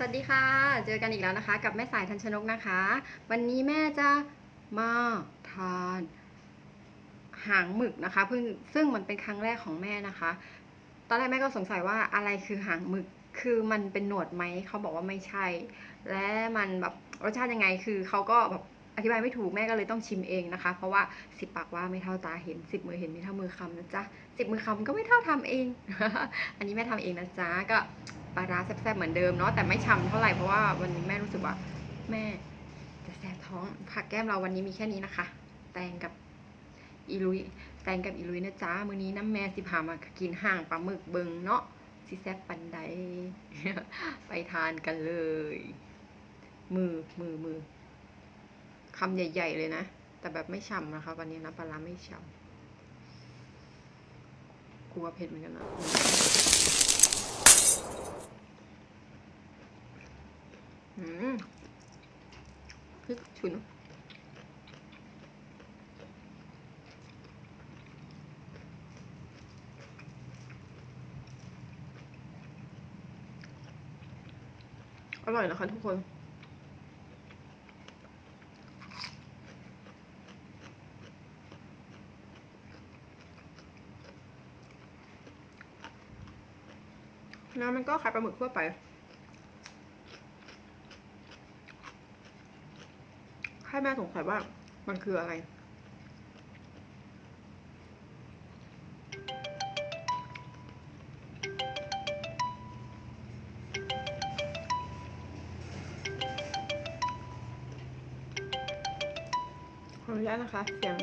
สวัสดีค่ะ เจอกันอีกแล้วนะคะ กับแม่สายทันชนกนะคะ วันนี้แม่จะมาทานหางหมึกนะคะเพิ่งซึ่งมันเป็นครั้งแรกของแม่นะคะ ตอนแรกแม่ก็สงสัยว่าอะไรคือหางหมึกคือมันเป็นหนวดไหมเขาบอกว่าไม่ใช่ และมันแบบรสชาติยังไงคือเขาก็แบบอธิบายไม่ถูกแม่ก็เลยต้องชิมเองนะคะ เพราะว่าสิบปากว่าไม่เท่าตาเห็นสิบมือเห็นไม่เท่ามือคำนะจ๊ะสิบมือคำก็ไม่เท่าทำเอง อันนี้แม่ทำเองนะจ๊ะก็ปลาร้าแซ่บๆเหมือนเดิมเนาะแต่ไม่ฉ่ำเท่าไหร่เพราะว่าวันนี้แม่รู้สึกว่า แม่จะแสบท้องผักแก้มเราวันนี้มีแค่นี้นะคะ แตงกับอีลุยแตงกับอีลุยนะจ๊ะมื้อนี้น้ำแม่สิพามากินห่างปลาหมึกเบิงเนาะสิแซ่บปันใดไปทานกันเลย มือมือมือคำใหญ่ ๆ เลยนะ แต่แบบไม่ฉ่ำนะคะ วันนี้นะปลาร้าไม่ฉ่ำกลัวเผ็ดเหมือนกันนะ อืม พริกฉุนอร่อยนะคะทุกคน น้ำมันก็ขายปลาหมึกทั่วไป ให้ แม่สงสัยว่ามันคืออะไร ขออนุญาตนะคะ เสียง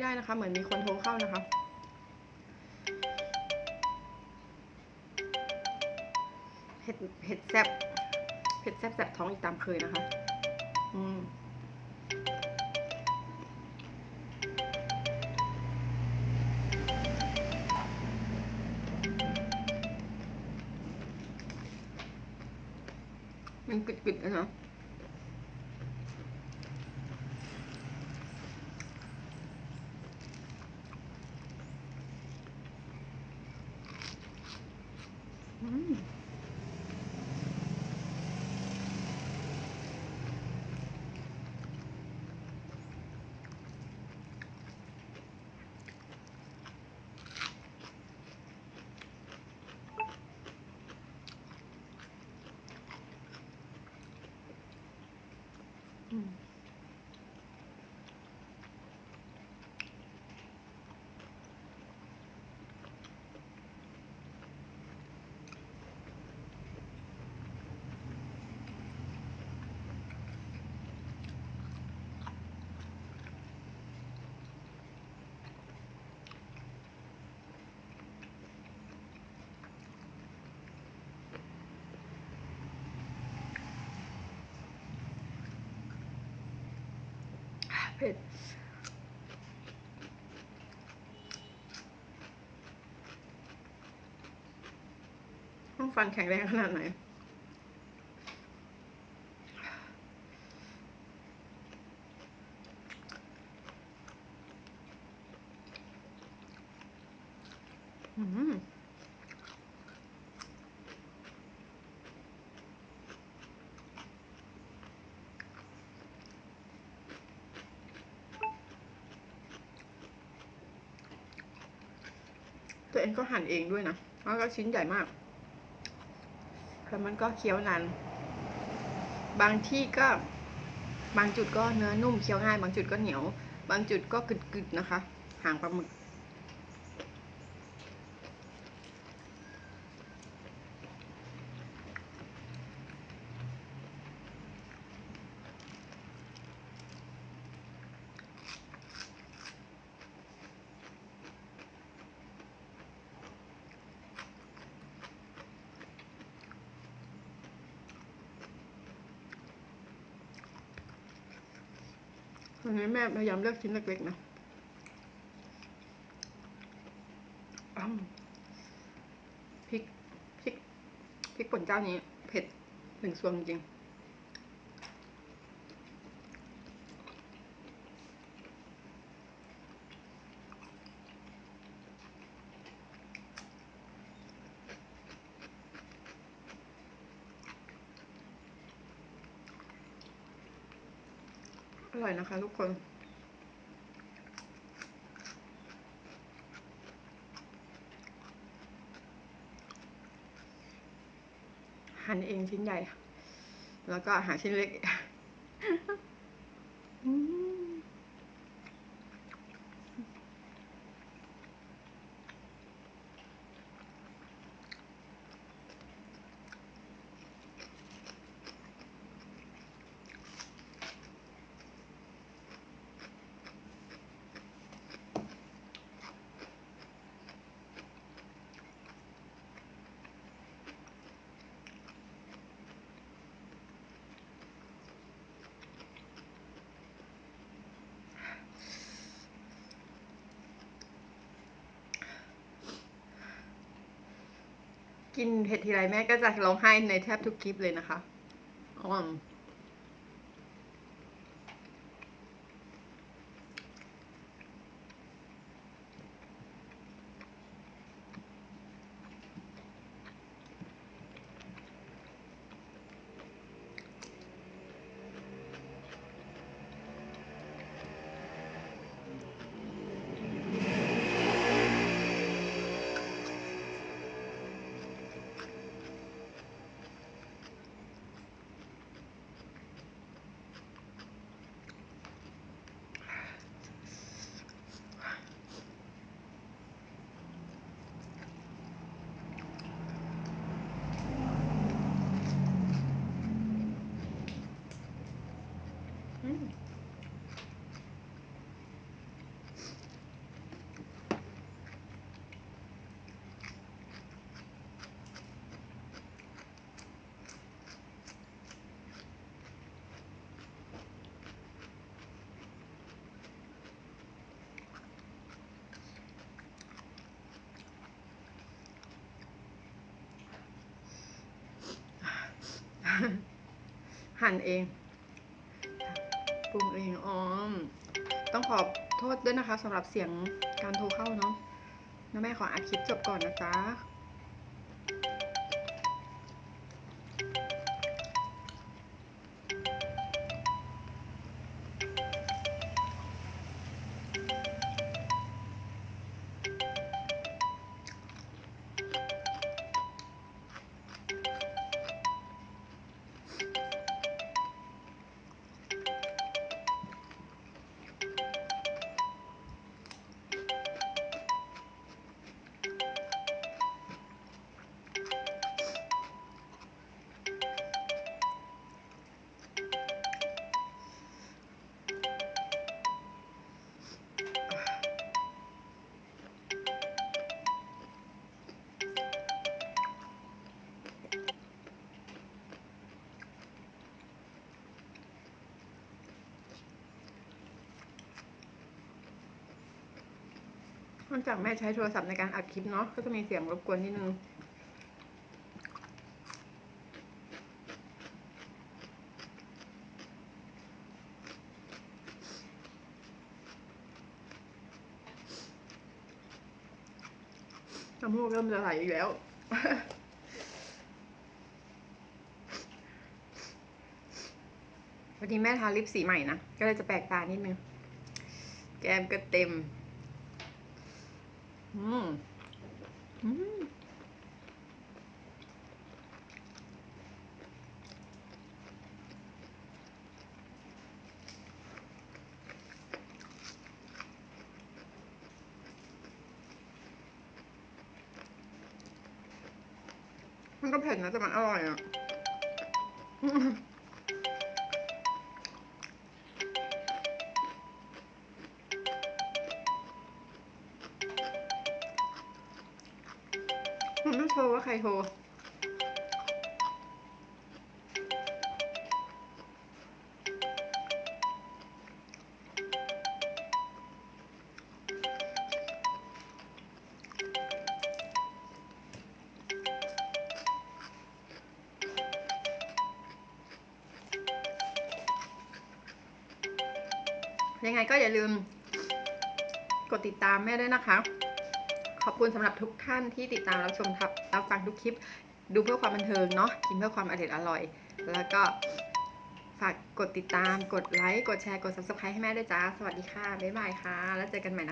ไม่ได้นะคะ เหมือนมีคนโทรเข้านะคะเห็ดเห็ดแซบเห็ดแซบแซบท้องอีกตามเคยนะคะ อืมมันกึดๆนะเนาะ อืมอืม เผ็ดห้องฟันแข็งแรงขนาดไหนอืม ตัวเองก็หั่นเองด้วยนะแล้วก็ชิ้นใหญ่มาก แล้วมันก็เคี้ยวนาน บางที่ก็ บางจุดก็เนื้อนุ่มเคี้ยวง่าย บางจุดก็เหนียว บางจุดก็กึดๆนะคะ หางปลาหมึก วันนี้แม่พยายามเลือกชิ้นเล็กๆนะพริกพริกพริกป่นเจ้านี้ เผ็ดหนึ่งซวนจริง ร่อยนะคะทุกคน หั่นเองชิ้นใหญ่ แล้วก็หาชิ้นเล็ก อืม กินเผ็ดทีไรแม่ก็จะร้องไห้ในแทบทุกคลิปเลยนะคะอ๋อม หั่นเองปรุงเองอ๋อต้องขอโทษด้วยนะคะสำหรับเสียงการโทรเข้าเนาะแล้วแม่ขออัดคลิปจบก่อนนะจ๊ะ นอกจากแม่ใช้โทรศัพท์ในการอัดคลิปเนาะก็จะมีเสียงรบกวนนิดนึงน้ำมูกเริ่มจะไหลอีกแล้ว วันนี้แม่ทาลิปสีใหม่นะ ก็เลยจะแปลกตานิดนึง แก้มก็เต็ม อืม อืมมันก็เผ็ดนะแต่มันอร่อยอะ ว่าใครโทร ยังไงก็อย่าลืม กดติดตามแม่ด้วยนะคะ ขอบคุณสำหรับทุกท่านที่ติดตามรับชมทับรับฟังทุกคลิป ดูเพื่อความบันเทิงเนาะกินเพื่อความอร่อยอร่อย แล้วก็ฝากกดติดตาม กดไลค์ กดแชร์ กด subscribe ให้แม่ด้วยจ้า สวัสดีค่ะ บ๊ายบายค่ะ แล้วเจอกันใหม่นะคะ